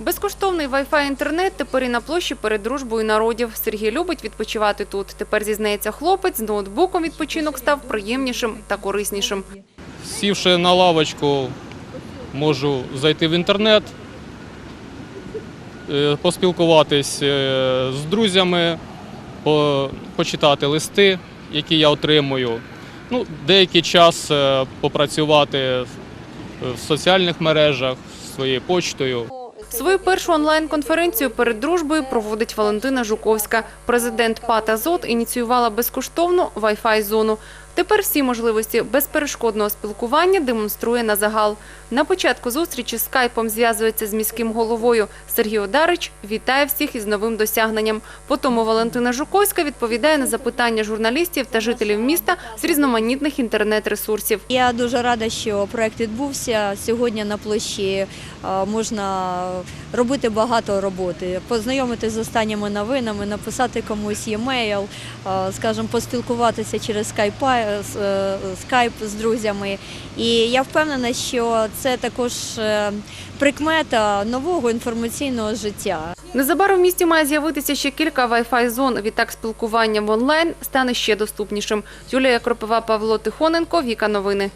Безкоштовний Wi-Fi інтернет тепер і на площі перед дружбою народів. Сергій любить відпочивати тут. Тепер зізнається хлопець, з ноутбуком відпочинок став приємнішим та кориснішим. Сівши на лавочку, можу зайти в інтернет, е, поспілкуватись е, з друзями, почитати листи, які я отримую. Ну, деякий час е, попрацювати в соціальних мережах своєю почтою. Свою першу онлайн-конференцію перед дружбою проводить Валентина Жуковська. Президент ПАТ «Азот» ініціювала безкоштовну Wi-Fi-зону. Тепер всі можливості безперешкодного спілкування демонструє на загал. На початку зустрічі скайпом зв'язується з міським головою. Сергій Одарич вітає всіх із новим досягненням. Потім Валентина Жуковська відповідає на запитання журналістів та жителів міста з різноманітних інтернет-ресурсів. Я дуже рада, що проект відбувся. Сьогодні на площі е, можна робити багато роботи, познайомитися з останніми новинами, написати комусь e-mail, е, скажімо, поспілкуватися через скайпа, скайп з друзями. І я впевнена, що це також е, прикмета нового інформаційного життя. Незабаром в місті має з'явитися ще кілька Wi-Fi зон. Відтак спілкування в онлайн стане ще доступнішим. Юлія Кропива, Павло Тихоненко, Віка Новини.